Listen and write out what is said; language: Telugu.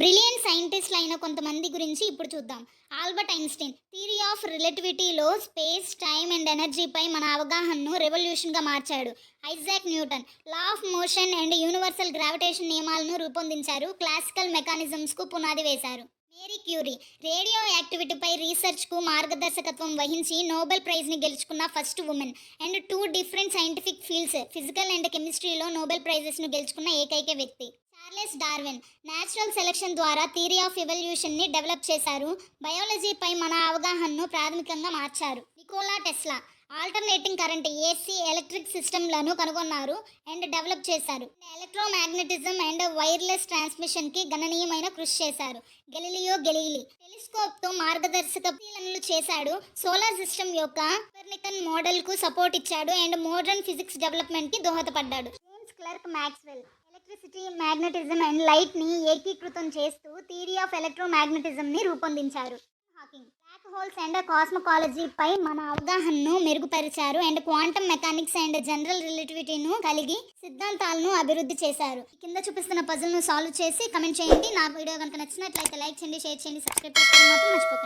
బ్రిలియంట్ సైంటిస్టులు అయిన కొంతమంది గురించి ఇప్పుడు చూద్దాం. ఆల్బర్ట్ ఐన్స్టీన్ థియరీ ఆఫ్ రిలేటివిటీలో స్పేస్ టైమ్ అండ్ ఎనర్జీపై మన అవగాహనను రెవల్యూషన్గా మార్చాడు. Isaac Newton law of motion and universal gravitation నియమాలను రూపొందించారు. క్లాసికల్ మెకానిజమ్స్కు పునాది వేశారు. మేరీ క్యూరీ రేడియో యాక్టివిటీపై రీసెర్చ్కు మార్గదర్శకత్వం వహించి నోబెల్ ప్రైజ్ని గెలుచుకున్న first women and two different scientific fields physical and కెమిస్ట్రీలో నోబెల్ ప్రైజెస్ను గెలుచుకున్న ఏకైక వ్యక్తి. చార్లెస్ డార్విన్ న్యాచురల్ సెలక్షన్ ద్వారా థియరీ ఆఫ్ ఎవల్యూషన్ని డెవలప్ చేశారు. బయాలజీపై మన అవగాహనను ప్రాథమికంగా మార్చారు. Nikola Tesla alternating current AC electric సిస్టమ్లను కనుగొన్నారు అండ్ డెవలప్ చేశారు. ఎలక్ట్రోమాగ్నెటిజం అండ్ వైర్లెస్ ట్రాన్స్మిషన్కి గణనీయమైన కృషి చేశారు. గెలిలియో గెలీలి టెలిస్కోప్తో మార్గదర్శక పరిశీలనలు చేశాడు. సోలార్ సిస్టమ్ యొక్క కోపర్నికన్ మోడల్కు సపోర్ట్ ఇచ్చాడు అండ్ మోడర్న్ ఫిజిక్స్ డెవలప్మెంట్కి దోహదపడ్డాడు. Clerk Maxwell electricity magnetism and లైట్ని ఏకీకృతం చేస్తూ థియరీ ఆఫ్ ఎలక్ట్రోమాగ్నెటిజంని రూపొందించారు. హాకింగ్ బ్లాక్ హోల్స్ అండ్ కాస్మకాలజీపై మన అవగాహనను మెరుగుపరిచారు and quantum mechanics and general రిలేటివిటీను కలిగి సిద్ధాంతాలను అభివృద్ధి చేశారు. కింద చూపిస్తున్న పజిల్ను సాల్వ్ చేసి కమెంట్ చేయండి. నా వీడియో కనుక నచ్చినట్లయితే లైక్ చేయండి షేర్ చేయండి సబ్స్క్రైబ్ చేసుకోవడం మాత్రం మర్చిపోకండి.